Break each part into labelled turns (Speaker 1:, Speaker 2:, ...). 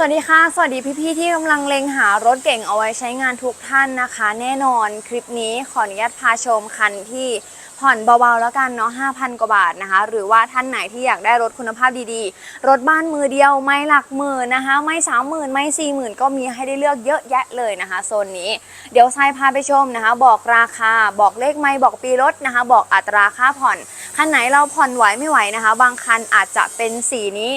Speaker 1: สวัสดีค่ะ สวัสดีพี่ๆที่กำลังเล็งหารถเก่งเอาไว้ใช้งานทุกท่านนะคะ แน่นอนคลิปนี้ขออนุญาตพาชมคันที่ผ่อนเบาๆแล้วกันเนาะ5,000 กว่าบาทนะคะ หรือว่าท่านไหนที่อยากได้รถคุณภาพดีๆ รถบ้านมือเดียวไม่หลักหมื่นนะคะ ไม่สามหมื่นไม่สี่หมื่นก็มีให้ได้เลือกเยอะแยะเลยนะคะโซนนี้ เดี๋ยวทรายพาไปชมนะคะ บอกราคา บอกเลขไม่บอกปีรถนะคะ บอกอัตราค่าผ่อน คันไหนเราผ่อนไหวไม่ไหวนะคะ บางคันอาจจะเป็นสีนี้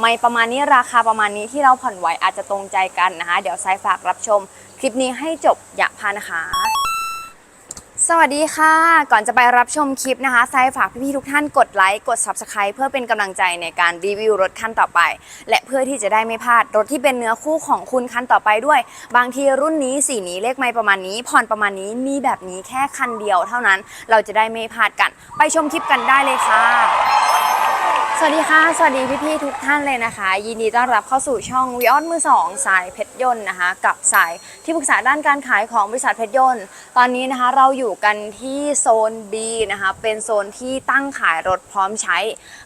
Speaker 1: ไม่ประมาณนี้ราคาประมาณนี้ที่เราผ่อนไหวอาจจะตรงใจกันนะคะ เดี๋ยวสายฝากรับชม คลิปนี้ให้จบอย่าพลาดนะคะสวัสดีค่ะ ก่อนจะไปรับชมคลิปนะคะสายฝากพี่ๆทุกท่านกดไลค์ กด Subscribe เพื่อเป็นกำลังใจในการรีวิวรถคันต่อไป และเพื่อที่จะได้ไม่พลาดรถที่เป็นเนื้อคู่ของคุณคันต่อไปด้วย บางทีรุ่นนี้สีนี้เลขไม่ประมาณนี้ ผ่อนประมาณนี้มีแบบนี้แค่คันเดียวเท่านั้น เราจะได้ไม่พลาดกัน ไปชมคลิปกันได้เลยค่ะ สวัสดีค่ะ สวัสดีพี่ๆทุกท่านเลยนะคะ ยินดีต้อนรับเข้าสู่ช่องวิออนมือสองสายเพชรยนต์นะคะ กับสายที่ปรึกษาด้านการขายของบริษัทเพชรยนต์ ตอนนี้นะคะเราอยู่กันที่โซน B นะคะเป็นโซนที่ตั้งขายรถพร้อมใช้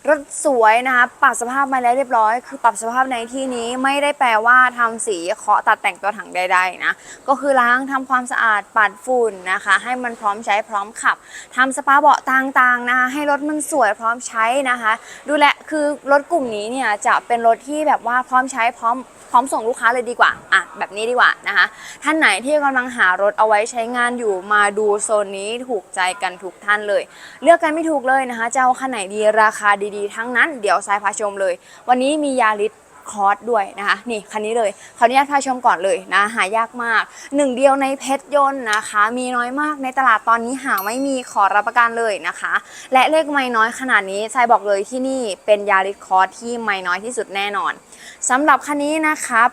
Speaker 1: รถสวยนะคะปรับสภาพมาแล้วเรียบร้อย คือปรับสภาพในที่นี้ไม่ได้แปลว่าทำสีเคาะตัดแต่งตัวถังใดๆนะก็คือล้างทำความสะอาดปัดฝุ่นนะคะ ให้มันพร้อมใช้พร้อมขับทำสปาเบาะต่างๆนะคะให้รถมันสวยพร้อมใช้นะคะดูและคือรถกลุ่มนี้เนี่ยจะเป็นรถที่แบบว่าพร้อมใช้พร้อมพร้อมส่งลูกค้าเลยดีกว่า อะ แบบนี้ดีกว่านะคะ ท่านไหนที่กำลังหารถเอาไว้ใช้งานอยู่มาดูโซนนี้ถูกใจกันทุกท่านเลย เลือกกันไม่ถูกเลยนะคะ จะเอาคันไหนดีราคาดีๆ ทั้งนั้น เดี๋ยวสายพาชมเลย วันนี้มียาริส คอร์สด้วยนะคะ นี่คันนี้เลยขออนุญาตพาชมก่อนเลยนะ หายากมากหนึ่งเดียวในเพชรยนต์นะคะ มีน้อยมากในตลาดตอนนี้หาไม่มีขอรับประกันเลยนะคะ และเลขไม่น้อยขนาดนี้ทรายบอกเลยที่นี่เป็นยาริสคอร์สที่ไม่น้อยที่สุดแน่นอนสำหรับคันนี้นะครับ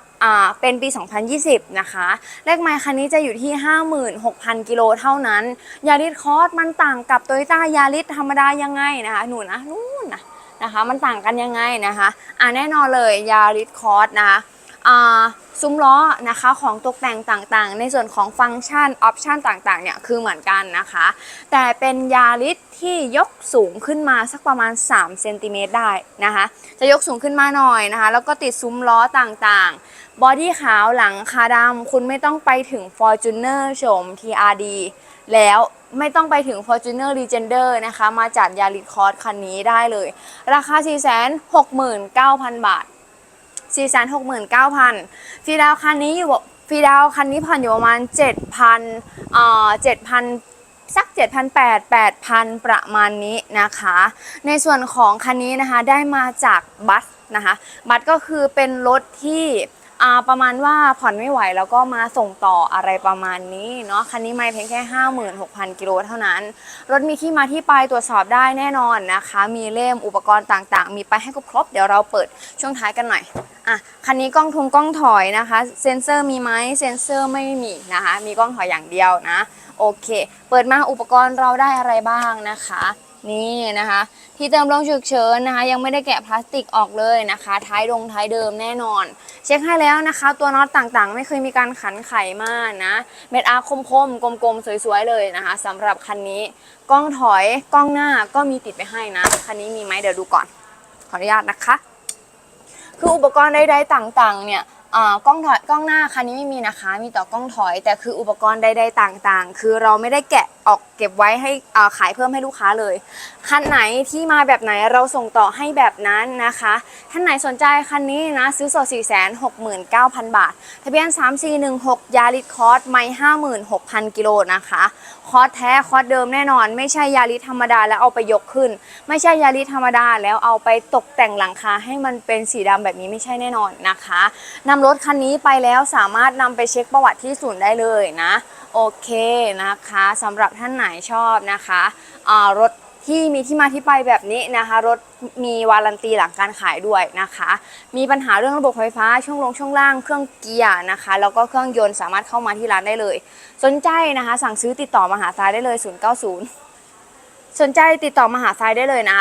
Speaker 1: เป็นปี 2020 นะคะ เลขไมล์คันนี้จะอยู่ที่ 56,000 กิโลเท่านั้น ยาริสคอร์สมันต่างกับโตโยต้ายาริสธรรมดายังไงนะคะ หนูนะนู่นนะ นะคะ มันต่างกันยังไงนะคะอ่าแน่นอนเลยยาริสคอร์สนะคะอ่าซุ้มล้อนะคะของตกแต่งต่างๆ ในส่วนของฟังก์ชันออปชันต่างๆเนี่ยคือเหมือนกันนะคะ แต่เป็นยาริสที่ยกสูงขึ้นมาสักประมาณ3เซนติเมตรได้นะคะ จะยกสูงขึ้นมาหน่อยนะคะ แล้วก็ติดซุ้มล้อต่างๆ บอดี้ขาวหลังคาดำคุณไม่ต้องไปถึง Fortuner โฉม TRD แล้ว ไม่ต้องไปถึง Fortuner Legender นะคะ มาจัดยาริคอร์สคันนี้ได้เลย ราคา 469,000 บาท 469,000 ฟีดาวคันนี้อยู่ฟีดาวคันนี้ผ่อนอยู่ประมาณ 7,000เอ่อ7,000สัก 7,800 8,000 ประมาณนี้นะคะ ในส่วนของคันนี้นะคะได้มาจากบัสนะคะ บัสก็คือเป็นรถที่ อ่าประมาณว่าผ่อนไม่ไหวแล้วก็มาส่งต่ออะไรประมาณนี้เนาะคันนี้ไม่เพียงแค่ 56,000 กิโลเท่านั้น รถมีที่มาที่ไปตรวจสอบได้แน่นอนนะคะ มีเล่มอุปกรณ์ต่างๆ มีไปให้ครบ เดี๋ยวเราเปิดช่วงท้ายกันหน่อยอะคันนี้กล้องทุงกล้องถอยนะคะ เซ็นเซอร์มีไหมเซ็นเซอร์ไม่มีนะคะ มีกล้องถอยอย่างเดียวนะโอเค เปิดมาอุปกรณ์เราได้อะไรบ้างนะคะ นี่นะคะ ที่เติมลมฉุกเฉินนะคะ ยังไม่ได้แกะพลาสติกออกเลยนะคะ ท้ายดงท้ายเดิมแน่นอน เช็คให้แล้วนะคะ ตัวน็อตต่างๆ ไม่เคยมีการขันไขมากนะ เม็ดอาร์คมๆกลมๆ สวยๆเลยนะคะสำหรับคันนี้กล้องถอยกล้องหน้าก็มีติดไปให้นะ คันนี้มีไหมเดี๋ยวดูก่อน ขออนุญาตนะคะ คืออุปกรณ์ใดๆต่างๆ เนี่ยอ่ากล้องถอยกล้องหน้าคันนี้ไม่มีนะคะ มีแต่กล้องถอยแต่คืออุปกรณ์ใดๆต่างๆ คือเราไม่ได้แกะ ออกเก็บไว้ให้อ่าขายเพิ่มให้ลูกค้าเลย คันไหนที่มาแบบไหนเราส่งต่อให้แบบนั้นนะคะ ท่านไหนสนใจคันนี้นะซื้อสด 469,000 บาท ทะเบียน 3416 ยาริสคอร์สไม่56,000 กิโลนะคะ คอร์สแท้คอร์สเดิมแน่นอน ไม่ใช่ยาริสธรรมดาแล้วเอาไปยกขึ้น ไม่ใช่ยาริสธรรมดาแล้วเอาไปตกแต่งหลังคาให้มันเป็นสีดำแบบนี้ไม่ใช่แน่นอนนะคะนำรถคันนี้ไปแล้วสามารถนำไปเช็คประวัติที่ศูนย์ได้เลยนะ โอเคนะคะสำหรับท่านไหนชอบนะคะรถที่มีที่มาที่ไปแบบนี้นะคะ รถมีวารันตีหลังการขายด้วยนะคะ มีปัญหาเรื่องระบบไฟฟ้าช่วงลงช่วงล่างเครื่องเกียร์นะคะ แล้วก็เครื่องยนต์สามารถเข้ามาที่ร้านได้เลย สนใจนะคะ สั่งซื้อติดต่อมาหาทรายได้เลย 090สนใจติดต่อมาหาทรายได้เลยนะ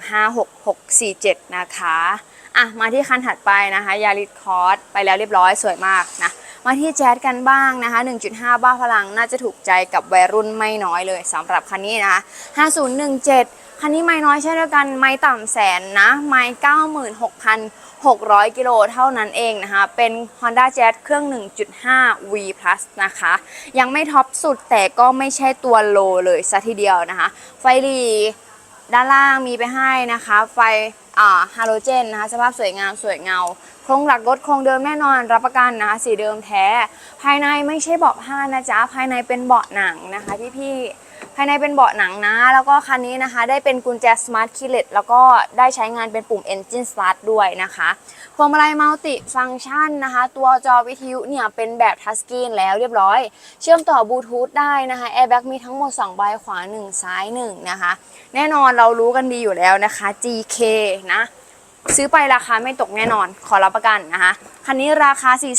Speaker 1: 0968256647 นะคะ อะ มาที่คันถัดไปนะคะ ยาริสคอร์สไปแล้วเรียบร้อยสวยมากนะ มาที่แจ๊ดกันบ้างนะคะ 1.5 บ้าพลังน่าจะถูกใจกับวัยรุ่นไม่น้อยเลยสำหรับคันนี้นะคะ 5017 คันนี้ไม่น้อยเช่นเดียวกันไม่ต่ำแสนนะไม่96,600 กิโลเท่านั้นเองนะคะ เป็น Honda Jazz เครื่อง 1.5 V Plus นะคะ ยังไม่ท็อปสุดแต่ก็ไม่ใช่ตัวโลเลยซะทีเดียวนะคะ ไฟหลีด้านล่างมีไปให้นะคะ ไฟอ่าฮาโลเจนนะคะ สภาพสวยงามสวยเงา ครงหลักรถโครงเดิมแน่นอนรับประกันนะคะสีเดิมแท้ ภายในไม่ใช่เบาะผ้านะจ๊ะภายในเป็นเบาะหนังนะคะพี่ๆภายในเป็นเบาะหนังนะ แล้วก็คันนี้นะคะ ได้เป็นกุญแจ Smart Keyless แล้วก็ได้ใช้งานเป็นปุ่ม Engine Start ด้วยนะคะพวงมาลัยมัลติฟัง c t ชันนะคะ ตัวจอวิทยุเนี่ยเป็นแบบทัชสกรีนแล้วเรียบร้อย เชื่อมต่อบลูทูธได้นะคะ Airbag มีทั้งหมด 2 ใบขวา 1 ซ้าย 1 นะคะ แน่นอนเรารู้กันดีอยู่แล้วนะคะ GK นะ ซื้อไปราคาไม่ตกแน่นอน ขอรับประกันนะคะคันนี้ราคา 4 1 9 0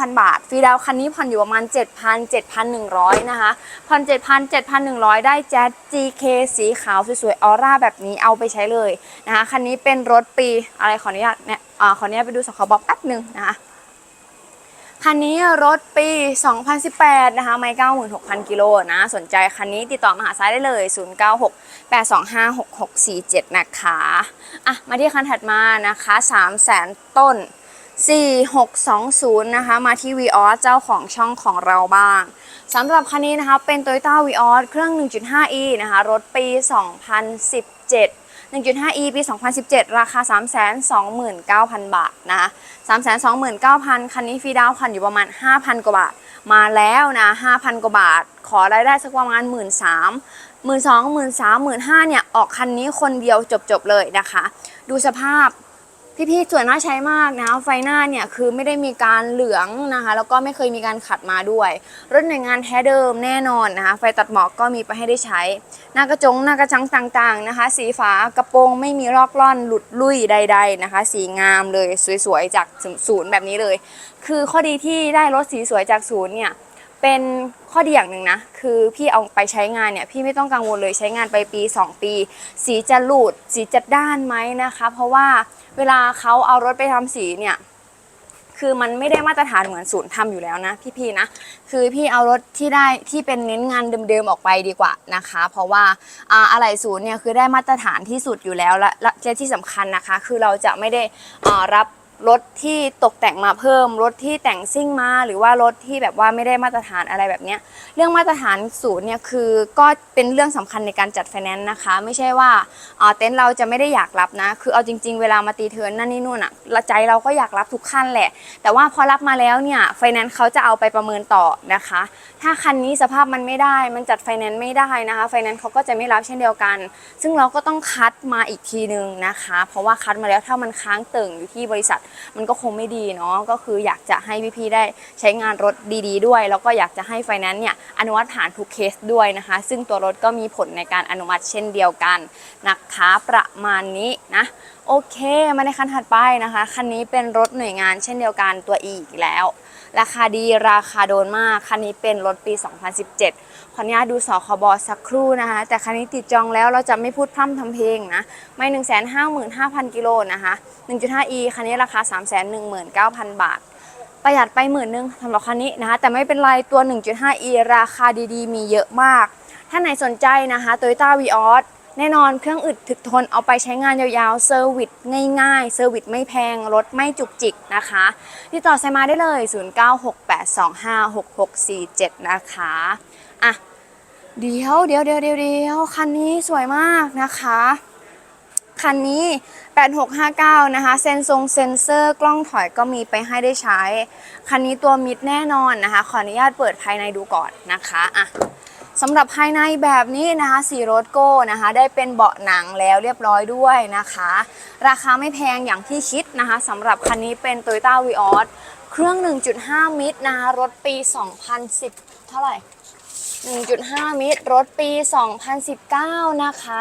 Speaker 1: 0 0 บาท ฟรีดาวคันนี้ผ่อนอยู่ประมาณ 7,000 7,100 นะคะ ผ่อน 7,000 7,100 ได้แจ๊ GK สีขาวสวยๆ ออร่าแบบนี้เอาไปใช้เลยนะคะ คันนี้เป็นรถปีอะไรขออนุญาตเนี่ยอ่าขออนุญาตไปดูสคบอแป๊บหนึ่งนะคะ คันนี้รถปี 2018 นะคะ ไม่ 96,000 กิโลนะ สนใจคันนี้ติดต่อมาหาซ้ายได้เลย 0968256647 นะคะ อะ มาที่คันถัดมานะคะ 300,000 ต้น 4620 นะคะ มาที่ v ีออสเจ้าของช่องของเราบ้างสำหรับคันนี้นะคะ เป็น Toyota v ีออสเครื่อง 1.5e นะคะ รถปี 2017 1.5e ปี 2017 ราคา 329,000 บาทนะคะ 329,000 คันนี้ฟรีดาวคันอยู่ประมาณ 5,000 กว่าบาท มาแล้วนะ 5,000 กว่าบาท ขอรายได้สักประมาณ 1 3 0 0 0 1 2 0 0 0 1 3 0 0 0 1 5เนี่ย ออกคันนี้คนเดียวจบๆเลยนะคะ ดูสภาพ พี่ๆสวยน่าใช้มากนะไฟหน้าเนี่ยคือไม่ได้มีการเหลืองนะคะ แล้วก็ไม่เคยมีการขัดมาด้วย รถหน่วยงานแท้เดิมแน่นอนนะคะ ไฟตัดหมอกก็มีไปให้ได้ใช้ หน้ากระจงหน้ากระจังต่างๆนะคะ สีฝากระโปรงไม่มีรอกล่อนหลุดลุ่ยใด ๆนะคะ สีงามเลยสวยๆจากศูนย์แบบนี้เลย คือข้อดีที่ได้รถสีสวยจากศูนย์เนี่ยเป็นข้อดีอย่างหนึ่งนะ คือพี่เอาไปใช้งานเนี่ย พี่ไม่ต้องกังวลเลยใช้งานไปปี 2 ปี สีจะหลุดสีจะด้านไหมนะคะ เพราะว่า เวลาเขาเอารถไปทำสีเนี่ย คือมันไม่ได้มาตรฐานเหมือนศูนย์ทำอยู่แล้วนะ พี่ๆนะ คือพี่เอารถที่ได้ที่เป็นเน้นงานเดิมๆออกไปดีกว่านะคะ เพราะว่าอะไหล่ศูนย์เนี่ยคือได้มาตรฐานที่สุดอยู่แล้วและและที่สำคัญนะคะ คือเราจะไม่ได้รับ รถที่ตกแต่งมาเพิ่ม รถที่แต่งซิ่งมา หรือว่ารถที่แบบว่าไม่ได้มาตรฐานอะไรแบบนี้เรื่องมาตรฐานศูนย์เนี่ยคือก็เป็นเรื่องสำคัญในการจัดไฟแนนซ์นะคะ ไม่ใช่ว่าเต็นท์เราจะไม่ได้อยากรับนะ คือเอาจริง ๆ เวลามาตีเทิร์นนั่นนี่นู่นอะใจเราก็อยากรับทุกคันแหละ แต่ว่าพอรับมาแล้วเนี่ยไฟแนนซ์เขาจะเอาไปประเมินต่อนะคะ ถ้าคันนี้สภาพมันไม่ได้ มันจัดไฟแนนซ์ไม่ได้นะคะไฟแนนซ์เขาก็จะไม่รับเช่นเดียวกัน ซึ่งเราก็ต้องคัดมาอีกทีนึงนะคะ เพราะว่าคัดมาแล้วถ้ามันค้างเติ่งอยู่ที่บริษัทมันก็คงไม่ดีเนาะก็คืออยากจะให้พี่ๆได้ใช้งานรถดีๆด้วย แล้วก็อยากจะให้ไฟแนนซ์เนี่ยอนุมัติผ่านทุกเคสด้วยนะคะ ซึ่งตัวรถก็มีผลในการอนุมัติเช่นเดียวกันนะคะประมาณนี้นะโอเคมาในคันถัดไปนะคะคันนี้เป็นรถหน่วยงานเช่นเดียวกันตัว E อีกแล้ว ราคาดีราคาโดนมากคันนี้เป็นรถปี 2017ขออนุญาตดูสคบสักครู่นะคะ แต่คันนี้ติดจองแล้วเราจะไม่พูดพร่ำทำเพลงนะ ไม่155,000 กิโลนะคะ 1.5e คันนี้ราคา 319,000 บาท ประหยัดไปหมื่นนึงสำหรับคันนี้นะคะ แต่ไม่เป็นไรตัว 1.5e ราคาดีๆ มีเยอะมาก ถ้าไหนสนใจนะคะ Toyota Vios แน่นอนเครื่องอึดถึกทนเอาไปใช้งานยาวๆเซอร์วิสง่ายๆเซอร์วิสไม่แพงรถไม่จุกจิกนะคะติดต่อไซมาได้เลย 0968256647 นะคะ อะเดี๋ยวเดี๋ยวเดี๋ยวเดี๋ยวเดี๋ยวคันนี้สวยมากนะคะ คันนี้ 8659 นะคะ เซนซงเซนเซอร์กล้องถอยก็มีไปให้ได้ใช้ คันนี้ตัวมิดแน่นอนนะคะ ขออนุญาตเปิดภายในดูก่อนนะคะอะสำหรับภายในแบบนี้นะคะสีโรถโก้นะคะ ได้เป็นเบาะหนังแล้วเรียบร้อยด้วยนะคะ ราคาไม่แพงอย่างที่คิดนะคะสำหรับคันนี้เป็น Toyota Vios เครื่อง 1.5 มิตรนะคะรถปี 2010 เท่าไหร่ 1.5 มิตร รถปี 2019 นะคะ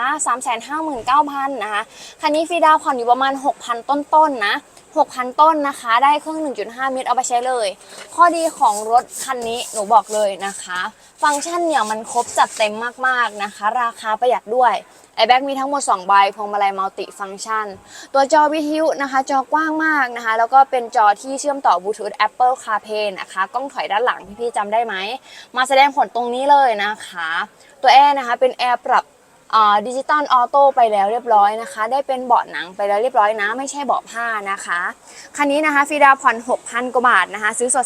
Speaker 1: 359,000 นะคะ คันนี้ฟรีดาวผ่อนอยู่ประมาณ 6,000 ต้นๆนะ 6,000 ต้นนะคะ ได้เครื่อง 1.5 มิตร เอาไปใช้เลย ข้อดีของรถคันนี้หนูบอกเลยนะคะ ฟังก์ชันเนี่ยมันครบจัดเต็มมากๆนะคะ ราคาประหยัดด้วย ไอแบ็กมีทั้งหมด 2 ใบพวงมาลัยมัลติฟังก์ชัน ตัวจอวิทยุนะคะ จอกว้างมากนะคะ แล้วก็เป็นจอที่เชื่อมต่อบลูทูธ Apple CarPlay นะคะ กล้องถอยด้านหลังพี่ๆจำได้ไหม มาแสดงผลตรงนี้เลยนะคะ ตัวแอร์นะคะเป็นแอร์ปรับดิจิตอลออโต้ไปแล้วเรียบร้อยนะคะ ได้เป็นเบาะหนังไปแล้วเรียบร้อยนะ ไม่ใช่เบาะผ้านะคะ คันนี้นะคะฟีดาผ่อน 6,000 กว่าบาทนะคะ ซื้อสด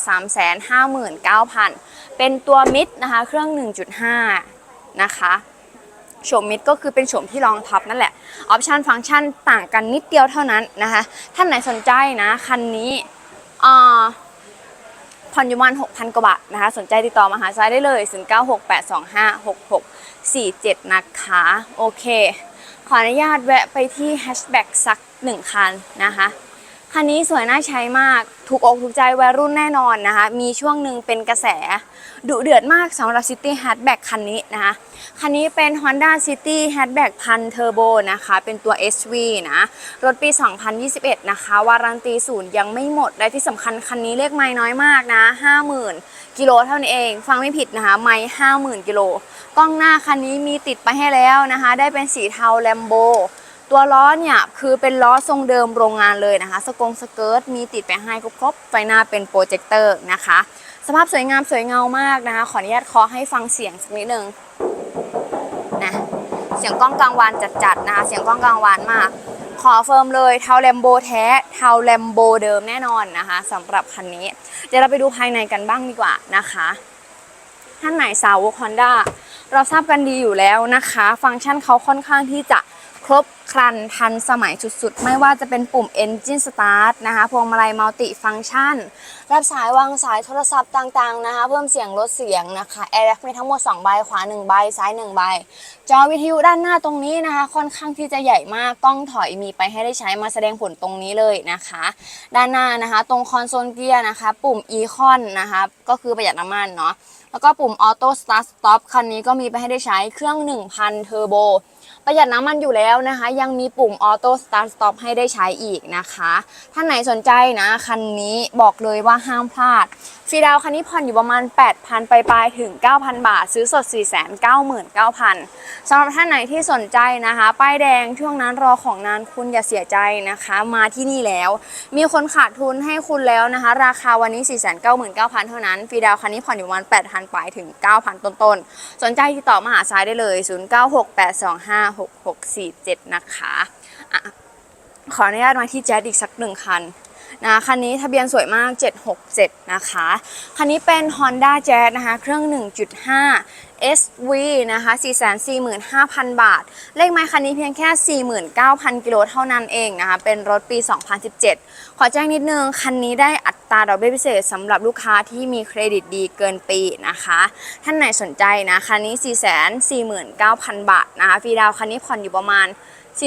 Speaker 1: 359,000 เป็นตัวมิดนะคะ เครื่อง 1.5 นะคะ โฉมมิดก็คือเป็นโฉมที่รองท็อปนั่นแหละออปชันฟังก์ชันต่างกันนิดเดียวเท่านั้นนะคะ ท่านไหนสนใจนะคันนี้อ่าผ่อนอยู่ประมาณ6,000 กว่าบาทนะคะ สนใจติดต่อมาหาซ้ายได้เลย 0968256647 นะคะ โอเค ขออนุญาตแวะไปที่แฮชแบ็กสักหนึ่งคันนะคะ คันนี้สวยน่าใช้มาก ถูกอกถูกใจวัยรุ่นแน่นอนนะคะ มีช่วงหนึ่งเป็นกระแส ดุเดือดมากสำหรับ City Hatchback คันนี้นะคะ คันนี้เป็น Honda City Hatchback พันเทอร์โบนะคะ เป็นตัว SV นะ รถปี 2021 นะคะ วารันตีศูนย์ยังไม่หมด และที่สำคัญคันนี้เลขไม่น้อยมากนะ 50,000 กิโลเท่านั้นเอง ฟังไม่ผิดนะคะ ไม่50,000 กิโล กล้องหน้าคันนี้มีติดไปให้แล้วนะคะ ได้เป็นสีเทาแลมโบ ตัวล้อเนี่ยคือเป็นล้อทรงเดิมโรงงานเลยนะคะ สกงสเกิร์ตมีติดไปให้ครบไฟหน้าเป็นโปรเจคเตอร์นะคะ สภาพสวยงามสวยเงามากนะคะ ขออนุญาตเคอให้ฟังเสียงสักนิดนึงนะเสียงกล้องกลางวานจัดๆนะคะ เสียงกล้องกลางวานมาก ขอเฟิร์มเลยเทาแลมโบแท้เทาแลมโบเดิมแน่นอนนะคะสำหรับคันนี้ เดี๋ยวเราไปดูภายในกันบ้างดีกว่านะคะ ท่านไหนสาวกฮอนด้า เราทราบกันดีอยู่แล้วนะคะ ฟังก์ชันเขาค่อนข้างที่จะครบครันทันสมัยสุดๆ ไม่ว่าจะเป็นปุ่ม Engine Start นะคะ พวงมาลัยมัลติฟัง c t ชัน รับสายวางสายโทรศัพท์ต่างๆนะคะ เพิ่มเสียงลดเสียงนะคะแอร์แบ็กมีทั้งหมด 2 ใบ ขวา 1 ใบ ซ้าย 1 ใบ จอวิทยุด้านหน้าตรงนี้นะคะ ค่อนข้างที่จะใหญ่มากกล้องถอยมีไปให้ได้ใช้มาแสดงผลตรงนี้เลยนะคะ ด้านหน้านะคะ ตรงคอนโซลเกียร์นะคะ ปุ่ม Econ นะคะ ก็คือประหยัดน้ำมันเนาะ แล้วก็ปุ่ม Auto Start Stop คันนี้ก็มีไปให้ได้ใช้เครื่อง 1,000 เทอร์โบ ประหยัดน้ำมันอยู่แล้วนะคะ ยังมีปุ่ม Auto Start Stop ให้ได้ใช้อีกนะคะ ท่านไหนสนใจนะคันนี้บอกเลยว่าห้ามพลาดฟรีดาวคันนี้ผ่อนอยู่ประมาณ 8,000 ไปปลายถึง 9,000 บาท ซื้อสด 499,000สำหรับท่านไหนที่สนใจนะคะ ป้ายแดงช่วงนั้นรอของนานคุณอย่าเสียใจนะคะ มาที่นี่แล้ว มีคนขาดทุนให้คุณแล้วนะคะ ราคาวันนี้ 499,000 เท่านั้นฟรีดาวคันนี้ผ่อนอยู่ประมาณ 8,000 ปลายถึง 9,000 ต้นๆ สนใจติดต่อมาหาซ้ายได้เลย6 6 4 7 นะคะอะขออนุญาตมาที่แจ๊ดอีกสักหนึ่งคัน นะคันนี้ทะเบียนสวยมาก 767 นะคะ คันนี้เป็น Honda Jazz นะคะ เครื่อง 1.5 SV นะคะ 445,000 บาท เลขไม้คันนี้เพียงแค่ 49,000 กิโลเท่านั้นเองนะคะ เป็นรถปี 2017 ขอแจ้งนิดนึง คันนี้ได้อัตราดอกเบี้ยพิเศษสำหรับลูกค้าที่มีเครดิตดีเกินปีนะคะ ท่านไหนสนใจนะคันนี้ 449,000 บาทนะคะฟรีดาวคันนี้ผ่อนอยู่ประมาณ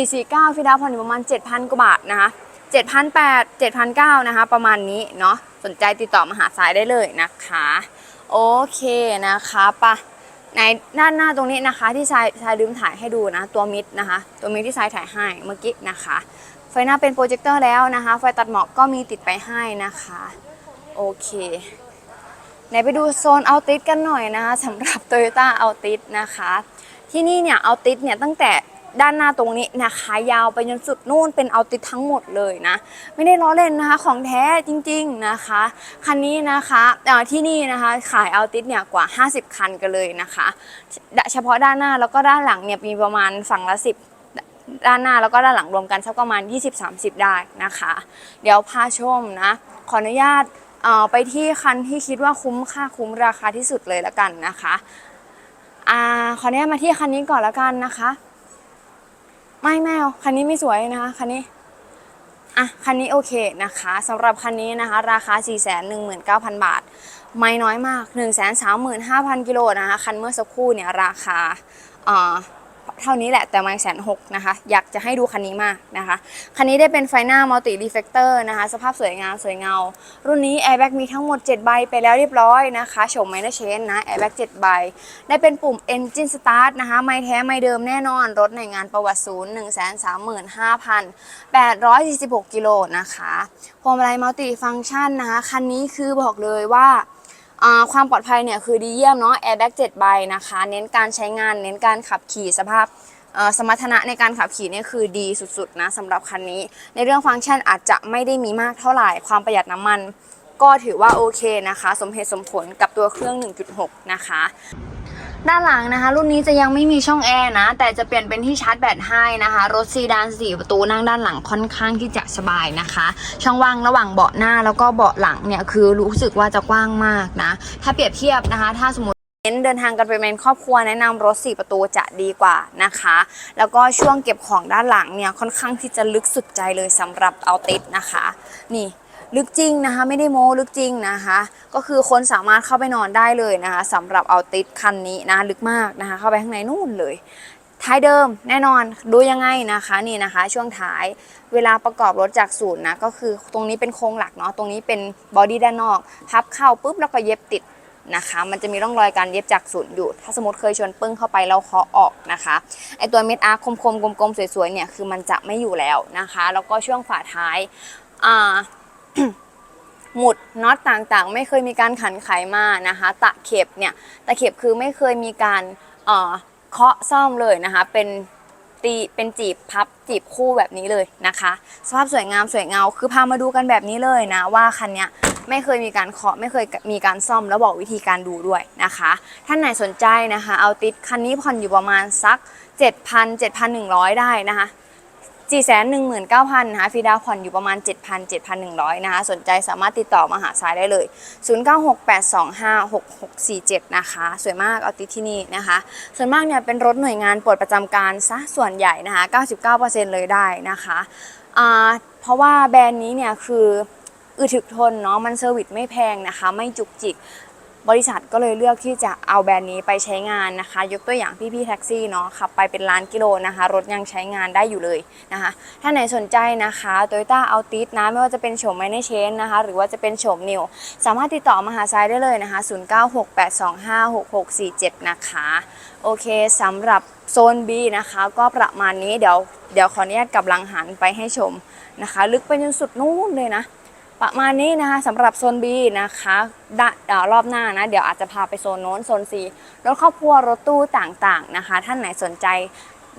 Speaker 1: 449ฟรีดาวน์ผ่อนอยู่ประมาณ 7,000 กว่าบาทนะคะ 7,800 7,900นะคะ ประมาณนี้เนาะสนใจติดต่อมาหาสายได้เลยนะคะ โอเคนะคะปะในด้านหน้าตรงนี้นะคะ ที่ชายชายลืมถ่ายให้ดูนะ ตัวมิดนะคะ ตัวมิดที่ชายถ่ายให้เมื่อกี้นะคะ ไฟหน้าเป็นโปรเจคเตอร์แล้วนะคะ ไฟตัดหมอกก็มีติดไปให้นะคะ โอเคไหนไปดูโซนเอาติสกันหน่อยนะคะสำหรับ Toyota a l t i s นะคะ ที่นี่เนี่ยเอาติสเนี่ยตั้งแต่ ด้านหน้าตรงนี้นะคะยาวไปจนสุดนู่นเป็นเอาติสทั้งหมดเลยนะ ไม่ได้ล้อเล่นนะคะของแท้จริงๆนะคะคันนี้นะคะที่นี่นะคะขายเอาติสเนี่ยกว่า 50 คันกันเลยนะคะเฉพาะด้านหน้าแล้วก็ด้านหลังเนี่ยมีประมาณฝั่งละ 10ด้านหน้าแล้วก็ด้านหลังรวมกันสักประมาณ 20-30 ได้นะคะ เดี๋ยวพาชมนะ ขออนุญาตไปที่คันที่คิดว่าคุ้มค่าคุ้มราคาที่สุดเลยละกันนะคะอ่าขออนุญาตมาที่คันนี้ก่อนละกันนะคะ ไม่แมวคันนี้ไม่สวยนะคะคันนี้อะคันนี้โอเคนะคะสำหรับคันนี้นะคะ ราคา 419,000 บาท ไม่น้อยมาก 135,000กิโลนะคะคันเมื่อสักครู่เนี่ยราคาเอ่อ เท่านี้แหละแต่ไม่แสนหกนะคะ อยากจะให้ดูคันนี้มากนะคะ คันนี้ได้เป็นไฟหน้ามัลติรีเฟกเตอร์นะคะ สภาพสวยงามสวยเงา รุ่นนี้แอร์แบ็กมีทั้งหมด 7 ใบไปแล้วเรียบร้อยนะคะโฉมไมเนอร์เชนนะแอร์แบ็ก7ใบ ได้เป็นปุ่ม Engine Start นะคะ ไม่แท้ไม่เดิมแน่นอน รถในงานประวัติศูนย์135,846กิโลนะคะพวงมาลัยมัลติฟังก์ชันนะคะ คันนี้คือบอกเลยว่า ความปลอดภัยเนี่ยคือดีเยี่ยมเนาะแอร์แบ็กเจ็ดใบนะคะ เน้นการใช้งาน เน้นการขับขี่สภาพสมรรถนะในการขับขี่เนี่ยคือดีสุดๆนะสำหรับคันนี้ ในเรื่องฟังก์ชันอาจจะไม่ได้มีมากเท่าไหร่ ความประหยัดน้ำมัน ก็ถือว่าโอเคนะคะ สมเหตุสมผลกับตัวเครื่อง 1.6 นะคะ ด้านหลังนะคะ รุ่นนี้จะยังไม่มีช่องแอร์นะ แต่จะเปลี่ยนเป็นที่ชาร์จแบตให้นะคะ รถซีดานสี่ประตูนั่งด้านหลังค่อนข้างที่จะสบายนะคะ ช่องว่างระหว่างเบาะหน้าแล้วก็เบาะหลังเนี่ยคือรู้สึกว่าจะกว้างมากนะ ถ้าเปรียบเทียบนะคะ ถ้าสมมติเน้นเดินทางกันไปเป็นครอบครัวแนะนำรถ 4 ประตูจะดีกว่านะคะ แล้วก็ช่วงเก็บของด้านหลังเนี่ยค่อนข้างที่จะลึกสุดใจเลยสำหรับเอาติดนะคะ นี่ ลึกจริงนะคะ ไม่ได้โม้ลึกจริงนะคะ ก็คือคนสามารถเข้าไปนอนได้เลยนะคะสำหรับเอาติดคันนี้นะลึกมากนะคะ เข้าไปข้างในนู่นเลยท้ายเดิมแน่นอนดูยังไงนะคะนี่นะคะ ช่วงท้ายเวลาประกอบรถจากศูนย์นะก็คือตรงนี้เป็นโครงหลักเนาะตรงนี้เป็นบอดี้ด้านนอก พับเข้าปุ๊บแล้วก็เย็บติดนะคะ มันจะมีร่องรอยการเย็บจากศูนย์อยู่ ถ้าสมมติเคยชวนปึ้งเข้าไปแล้วเคาะออกนะคะไอตัวเม็ดอาร์คคมๆกลมๆสวยๆเนี่ยคือมันจะไม่อยู่แล้วนะคะ แล้วก็ช่วงฝาท้ายอ่า หมุดน็อตต่างๆ ไม่เคยมีการขันไขมานะคะ ตะเข็บเนี่ยตะเข็บคือไม่เคยมีการเคาะซ่อมเลยนะคะ เป็นตีเป็นจีบพับจีบคู่แบบนี้เลยนะคะ สภาพสวยงามสวยเงาคือพามาดูกันแบบนี้เลยนะว่าคันเนี้ยไม่เคยมีการเคาะไม่เคยมีการซ่อมแล้วบอกวิธีการดูด้วยนะคะ ท่านไหนสนใจนะคะ เอาติดคันนี้ผ่อนอยู่ประมาณสัก 7,000 7,100 ได้นะคะ 4 1 9 0 0 0นะคะฟรีดาวผ่อนอยู่ประมาณ 7,000 7,100 นะคะ สนใจสามารถติดต่อมาหาสายได้เลย 0968256647 นะคะ สวยมากเอาติดที่นี่นะคะ ส่วนมากเนี่ยเป็นรถหน่วยงานปลดประจำการซะส่วนใหญ่นะคะ 99%เลยได้นะคะเพราะว่าแบรนด์นี้เนี่ยคืออึดถึกทนเนาะมันเซอร์วิสไม่แพงนะคะ ไม่จุกจิก บริษัทก็เลยเลือกที่จะเอาแบรนด์นี้ไปใช้งานนะคะ ยกตัวอย่างพี่ๆแท็กซี่เนาะขับไปเป็นล้านกิโลนะคะ รถยังใช้งานได้อยู่เลยนะคะ ถ้าไหนสนใจนะคะ Toyota a l t i s นะไม่ว่าจะเป็นโฉมไมเนเชนนะคะ หรือว่าจะเป็นโฉมนิว สามารถติดต่อมาหาไซายได้เลยนะคะ 0968256647 นะคะ โอเคสำหรับโซน B นะคะ ก็ประมาณนี้เดี๋ยวเดี๋ยวขออนุญาตกับลังหันไปให้ชมนะคะ ลึกไปจนสุดนู่นเลยนะ ประมาณนี้นะคะสำหรับโซน B นะคะดะเดารอบหน้านะ เดี๋ยวอาจจะพาไปโซนโน้นโซน C รถครอบครัวรถตู้ต่างๆนะคะ ท่านไหนสนใจ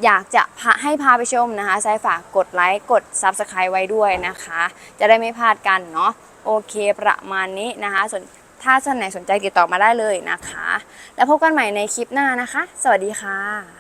Speaker 1: อยากจะพาให้พาไปชมนะคะใช้ฝากกดไลค์กด Subscribe ไว้ด้วยนะคะ จะได้ไม่พลาดกันเนาะโอเคประมาณนี้นะคะสนถ้าท่านไหนสนใจติดต่อมาได้เลยนะคะ แล้วพบกันใหม่ในคลิปหน้านะคะ สวัสดีค่ะ